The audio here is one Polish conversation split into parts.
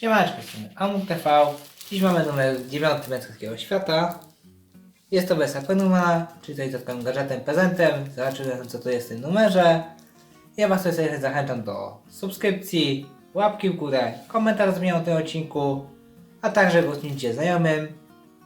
Siemaneczko, jestem Amuk TV. Dziś mamy numer 9 Męskiego Świata. Jest to wersja Penuma, czyli to jest takim gadżetem, prezentem. Zobaczymy co to jest w tym numerze. Ja Was serdecznie zachęcam do subskrypcji, łapki w górę, komentarz z mnie o tym odcinku, a także głosnijcie znajomym,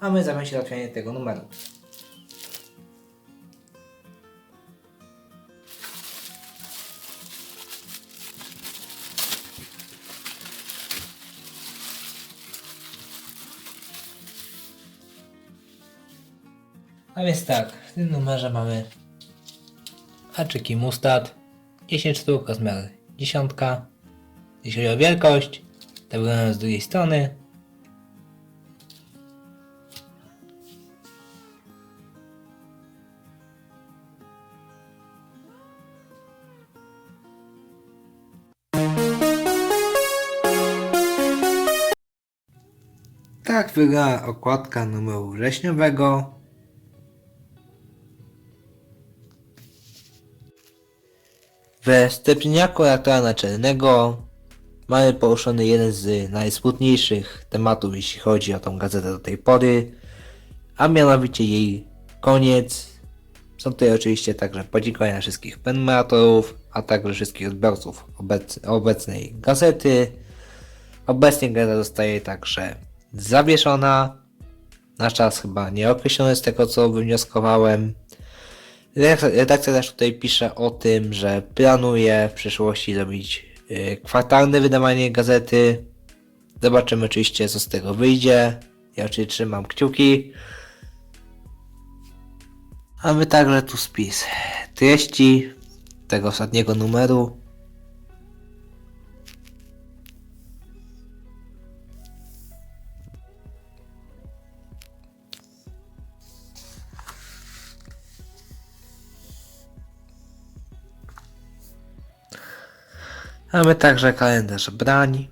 a my zajmiemy się tego numeru. A więc tak, w tym numerze mamy haczyki Mustad, 10 sztuk, rozmiar dziesiątka. Jeśli chodzi o wielkość, to wygląda z drugiej strony. Tak wygląda okładka numeru wrześniowego. We stepniaku reaktora naczelnego mamy poruszony jeden z najsmutniejszych tematów, jeśli chodzi o tą gazetę do tej pory, a mianowicie jej koniec. Są tutaj oczywiście także podziękowania wszystkich prenumeratorów, a także wszystkich odbiorców obec obecnej gazety. Obecnie gazeta zostaje także zawieszona. Na czas chyba nieokreślony z tego co wywnioskowałem. Redakcja też tutaj pisze o tym, że planuje w przyszłości zrobić y, kwartalne wydawanie gazety. Zobaczymy oczywiście co z tego wyjdzie. Ja oczywiście trzymam kciuki. Mamy także tu spis treści tego ostatniego numeru. Mamy także kalendarz brań.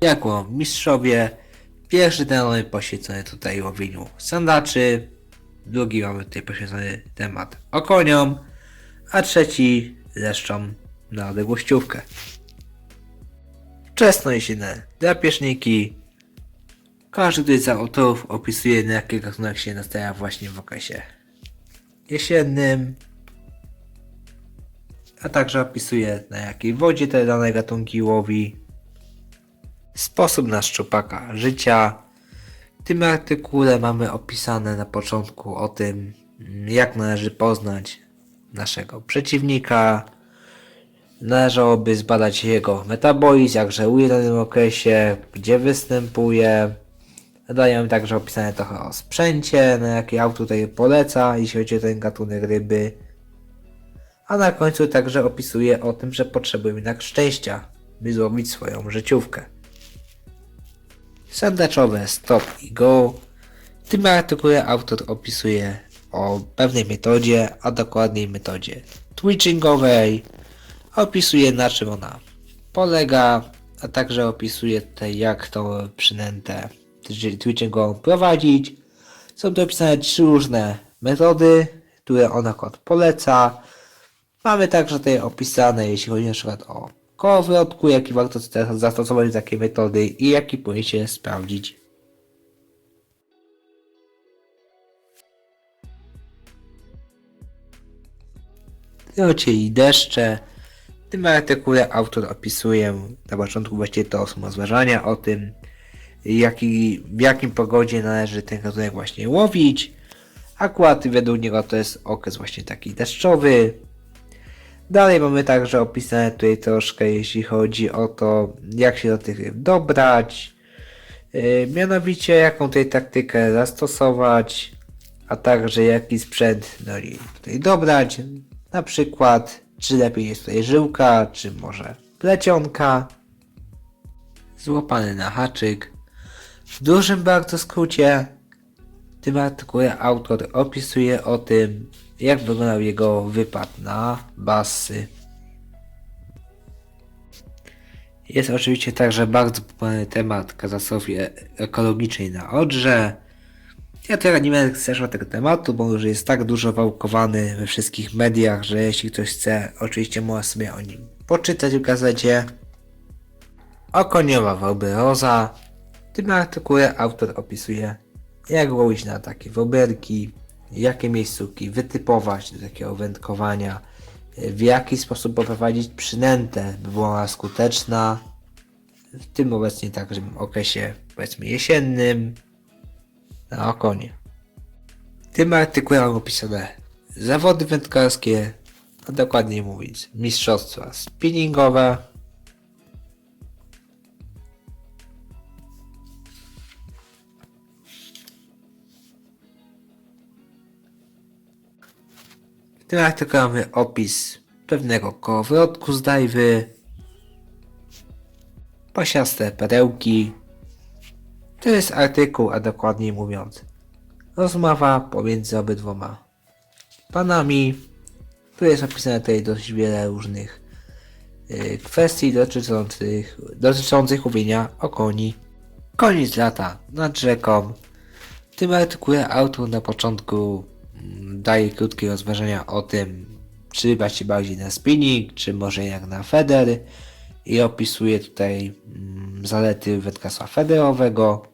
Jako mistrzowie, pierwszy ten mamy poświęcony tutaj łowieniu sandaczy, drugi mamy tutaj poświęcony temat okoniom, a trzeci leszczom na odległościówkę. Wczesnojesienne drapieżniki. Każdy tutaj z autorów opisuje na jaki gatunek się nastawia właśnie w okresie jesiennym, a także opisuje na jakiej wodzie te dane gatunki łowi, sposób na szczupaka życia. W tym artykule mamy opisane na początku o tym, jak należy poznać naszego przeciwnika. Należałoby zbadać jego metabolizm, jak żełuje w danym okresie, gdzie występuje. Dają także opisane trochę o sprzęcie, na jaki auto tutaj poleca, jeśli chodzi o ten gatunek ryby a na końcu także opisuje o tym, że potrzebujemy jednak szczęścia, by złowić swoją życiówkę. Sandaczowe stop i go. W tym artykule autor opisuje o pewnej metodzie, a dokładniej metodzie twitchingowej. Opisuje na czym ona polega, a także opisuje tutaj jak tą przynętę twitchingową prowadzić. Są tu opisane trzy różne metody, które ona kod poleca. Mamy także tutaj opisane, jeśli chodzi na przykład o kołowrotku, jaki warto zastosować takie metody i jaki powinien się sprawdzić. Locie i deszcze. W tym artykule autor opisuje na początku właściwie to rozważania o tym, jaki, w jakim pogodzie należy ten gatunek właśnie łowić. Akurat według niego to jest okres właśnie taki deszczowy, Dalej mamy także opisane tutaj troszkę, jeśli chodzi o to, jak się do tych ryb dobrać, yy, mianowicie jaką tutaj taktykę zastosować, a także jaki sprzęt no tutaj dobrać, na przykład czy lepiej jest tutaj żyłka, czy może plecionka, złapany na haczyk. W dużym bardzo skrócie w tym artykule autor opisuje o tym, jak wyglądał jego wypad na basy. Jest oczywiście także bardzo popularny temat katastrofy ekologicznej na Odrze. Ja teraz nie będę zeszła tego tematu, bo już jest tak dużo wałkowany we wszystkich mediach, że jeśli ktoś chce, oczywiście może sobie o nim poczytać w gazecie. okoniowa woberoza. W tym artykule autor opisuje, jak łowić na takie woberki, jakie miejscówki wytypować do takiego wędkowania, w jaki sposób poprowadzić przynętę, by była ona skuteczna, w tym obecnie także okresie powiedzmy jesiennym na okonie. Tym artykule mam opisane zawody wędkarskie, a dokładniej mówiąc mistrzostwa spinningowe, Tym artykule mamy opis pewnego kołowrotku z dajwy, pasiaste perełki. To jest artykuł, a dokładniej mówiąc, rozmowa pomiędzy obydwoma panami. Tu jest opisane tutaj dość wiele różnych y, kwestii dotyczących, dotyczących łowienia okoni. Koniec lata nad rzeką. W tym artykule autor na początku daje krótkie rozważania o tym, czy bać bardziej na spinning, czy może jak na feder i opisuje tutaj mm, zalety wędkarstwa federowego.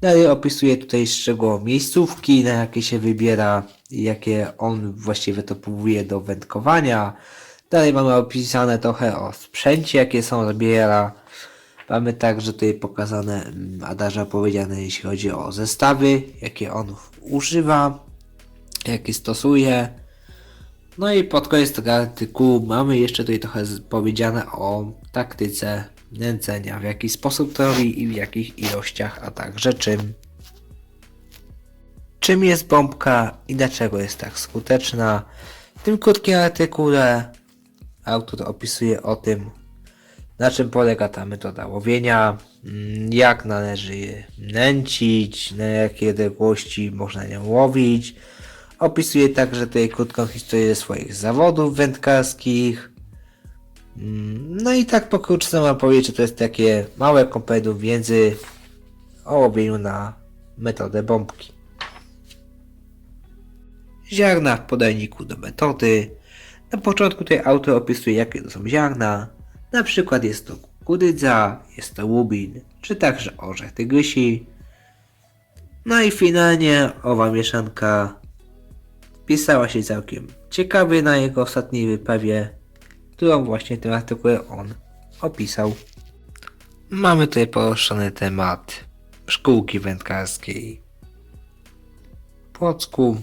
Dalej opisuje tutaj szczegółowo miejscówki, na jakie się wybiera jakie on właściwie to próbuje do wędkowania. Dalej mamy opisane trochę o sprzęcie, jakie są zabiera. Mamy także tutaj pokazane, mm, a także opowiedziane jeśli chodzi o zestawy, jakie on używa, jakie stosuje. No i pod koniec tego artykułu mamy jeszcze tutaj trochę powiedziane o taktyce nęcenia, w jaki sposób to robi i w jakich ilościach, a także czym. Czym jest bombka i dlaczego jest tak skuteczna. W tym krótkim artykule autor opisuje o tym, na czym polega ta metoda łowienia, mm, jak należy je nęcić, na jakie odległości można nią łowić. Opisuje także tutaj krótką historię swoich zawodów wędkarskich. Mm, No i tak pokrótce mam powiedzieć, że to jest takie małe kompendium wiedzy o łowieniu na metodę bombki. Ziarna w podajniku do metody. Na początku tutaj autor opisuje jakie to są ziarna. Na przykład jest to kukurydza, jest to łubin, czy także orzech tygrysi. No i finalnie owa mieszanka pisała się całkiem ciekawie na jego ostatniej wyprawie, którą właśnie tym artykule on opisał. Mamy tutaj poruszony temat szkółki wędkarskiej w Płocku.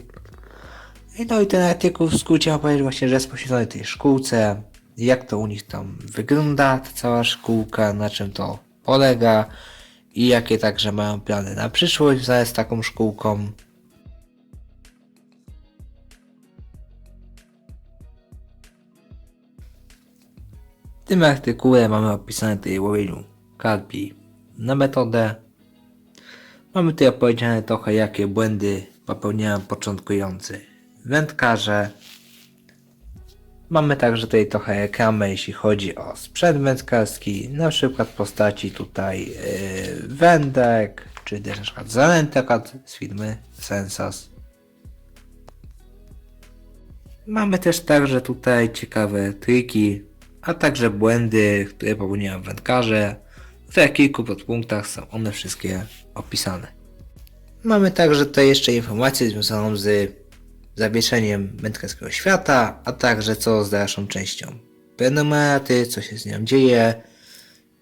No i ten artykuł w skrócie opowiedział właśnie, że jest poświęcony tej szkółce, jak to u nich tam wygląda, ta cała szkółka, na czym to polega i jakie także mają plany na przyszłość z taką szkółką. Tym artykule mamy opisane tutaj łowieniu karpi na metodę. Mamy tutaj opowiedziane trochę jakie błędy popełniają początkujący wędkarze. Mamy także tutaj trochę reklamę jeśli chodzi o sprzęt wędkarski, na przykład postaci tutaj yy, wędek, czy też na przykład zanętek z firmy Sensas. Mamy też także tutaj ciekawe triki, a także błędy, które popełniają wędkarze. W kilku podpunktach są one wszystkie opisane. Mamy także tutaj jeszcze informację związaną z zawieszeniem wędkarskiego świata, a także co z dalszą częścią prenumeraty, co się z nią dzieje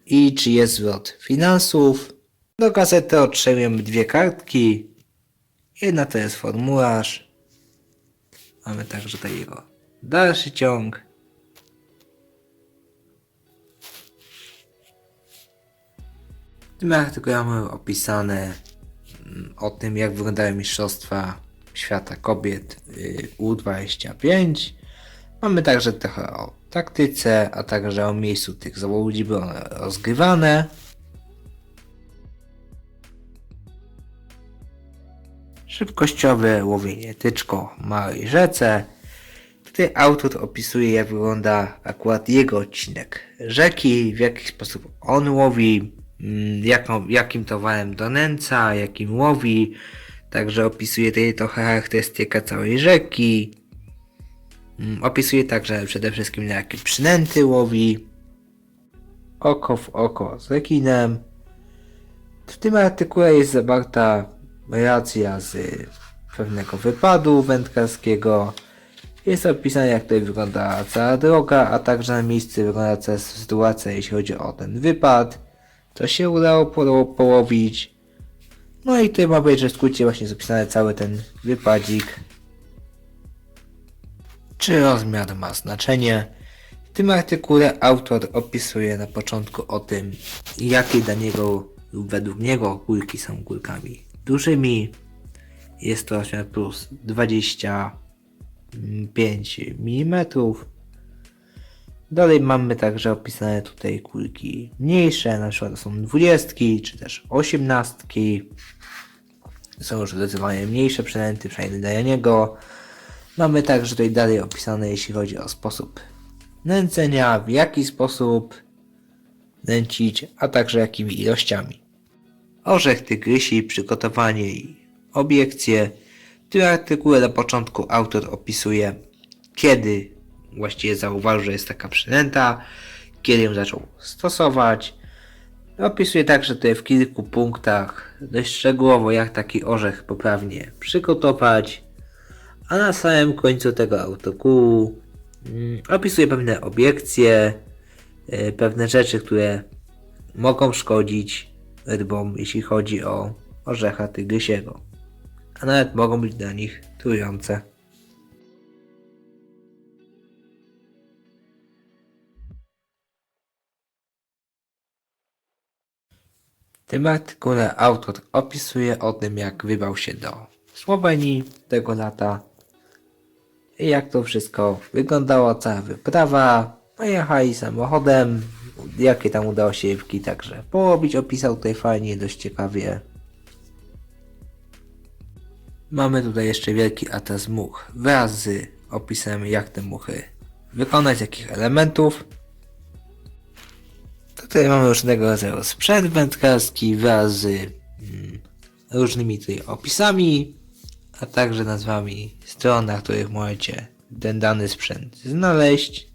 i czy jest zwrot finansów. Do gazety otrzymujemy dwie kartki. Jedna to jest formularz. Mamy także tutaj jego dalszy ciąg. Tym artykule mamy opisane mm, o tym, jak wyglądają mistrzostwa świata kobiet y, U25. Mamy także trochę o taktyce, a także o miejscu tych zawodów, gdzie były one rozgrywane. Szybkościowe łowienie tyczko w małej rzece. Tutaj autor opisuje, jak wygląda akurat jego odcinek rzeki, w jaki sposób on łowi, jaką, jakim towarem donęca, jakim łowi. Także opisuje tutaj trochę charakterystykę całej rzeki. Mm, Opisuje także przede wszystkim na jakie przynęty łowi. oko w oko z rekinem. W tym artykule jest zawarta relacja z pewnego wypadu wędkarskiego. Jest opisane jak tutaj wygląda cała droga, a także na miejscu wygląda cała sytuacja jeśli chodzi o ten wypad. Co się udało po- połowić. No i tutaj ma być, że w skrócie właśnie jest opisany cały ten wypadzik. Czy rozmiar ma znaczenie? W tym artykule autor opisuje na początku o tym, jakie dla niego lub według niego kulki są kulkami dużymi. Jest to rozmiar plus 25 mm. Dalej mamy także opisane tutaj kulki mniejsze, na przykład są 20 czy też 18. Są już zdecydowanie mniejsze przynęty, przynajmniej dla niego. Mamy także tutaj dalej opisane, jeśli chodzi o sposób nęcenia, w jaki sposób nęcić, a także jakimi ilościami. Orzech tygrysi, przygotowanie i obiekcje. W tym artykule na początku autor opisuje, kiedy właściwie zauważył, że jest taka przynęta, kiedy ją zaczął stosować. Opisuje także tutaj w kilku punktach dość szczegółowo, jak taki orzech poprawnie przygotować. A na samym końcu tego artykułu mm, opisuje pewne obiekcje, y, pewne rzeczy, które mogą szkodzić rybom, jeśli chodzi o orzecha tygrysiego. A nawet mogą być dla nich trujące. Tym artykule autor opisuje o tym, jak wybrał się do Słowenii tego lata i jak to wszystko wyglądało, cała wyprawa. Pojechali samochodem, jakie tam udało się rybki także połowić. Opisał tutaj fajnie, dość ciekawie. Mamy tutaj jeszcze wielki atlas much wraz z opisem jak te muchy wykonać, jakich elementów. Tutaj mamy różnego rodzaju sprzęt wędkarski wraz z mm, różnymi tutaj opisami, a także nazwami stron, na których możecie ten dany sprzęt znaleźć.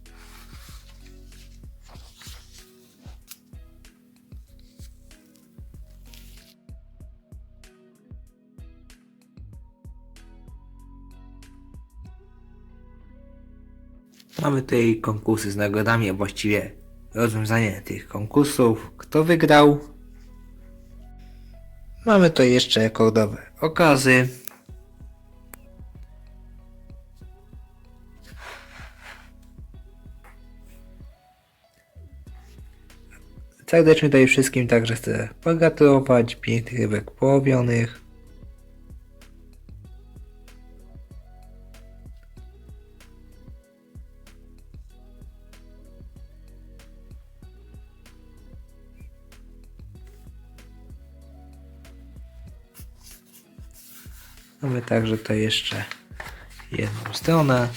Mamy tutaj konkursy z nagrodami, a właściwie rozwiązanie tych konkursów. Kto wygrał? Mamy tutaj jeszcze rekordowe okazy. Serdecznie tutaj wszystkim także chcę pogratulować pięknych rybek połowionych. Mamy także tutaj jeszcze jedną stronę.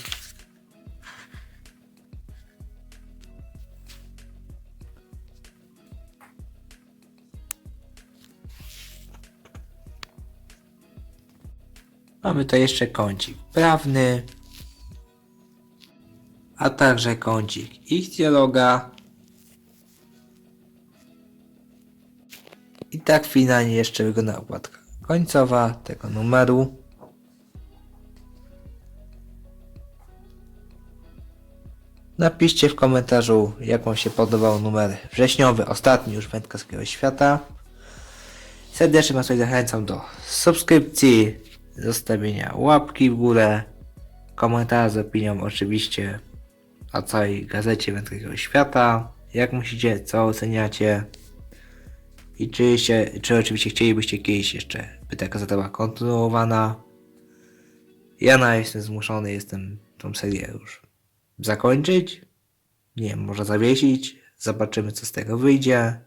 Mamy tutaj jeszcze kącik prawny, a także kącik ichtiologa. I tak finalnie jeszcze wygląda okładka końcowa tego numeru. Napiszcie w komentarzu, jak Wam się podobał numer wrześniowy, ostatni już wędkarskiego świata. Serdecznie Was zachęcam do subskrypcji, zostawienia łapki w górę, komentarza z opinią oczywiście o całej gazecie wędkarskiego świata. Jak myślicie, co oceniacie? I czy, się, czy oczywiście chcielibyście kiedyś jeszcze, by ta gazeta była kontynuowana? Ja na jestem zmuszony, jestem tą serię już zakończyć. Nie wiem, może zawiesić. Zobaczymy, co z tego wyjdzie.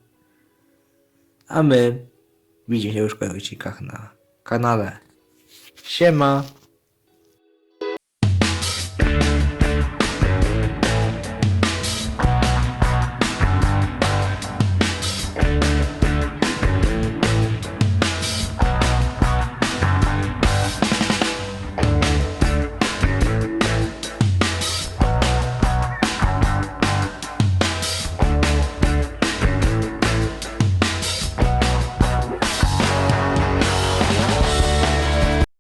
A my widzimy się już w kolejnych odcinkach na kanale. Siema!